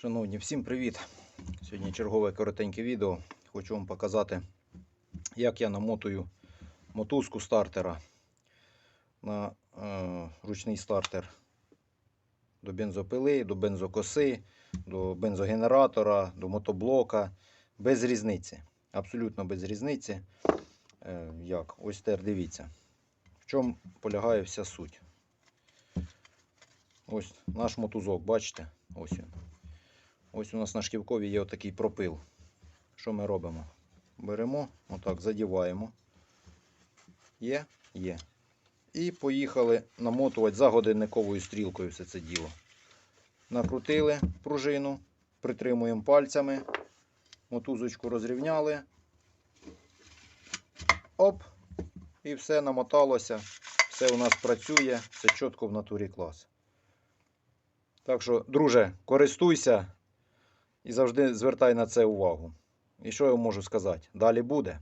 Шановні, всім привіт! Сьогодні чергове коротеньке відео. Хочу вам показати, як я намотую мотузку стартера на е, ручний стартер до бензопили, до бензокоси, до бензогенератора, до мотоблока. Без різниці. Абсолютно без різниці. Е, як? Ось тепер дивіться. В чому полягає вся суть. Ось наш мотузок, бачите? Ось він. Ось у нас на шківкові є отакий пропил. Що ми робимо? Беремо, отак, задіваємо. Є? Є. І поїхали намотувати за годинниковою стрілкою все це діло. Накрутили пружину, притримуємо пальцями, мотузочку розрівняли. Оп! І все намоталося. Все у нас працює, все чітко в натурі клас. Так що, друже, користуйся і завжди звертай на це увагу. І що я можу сказати? Далі буде.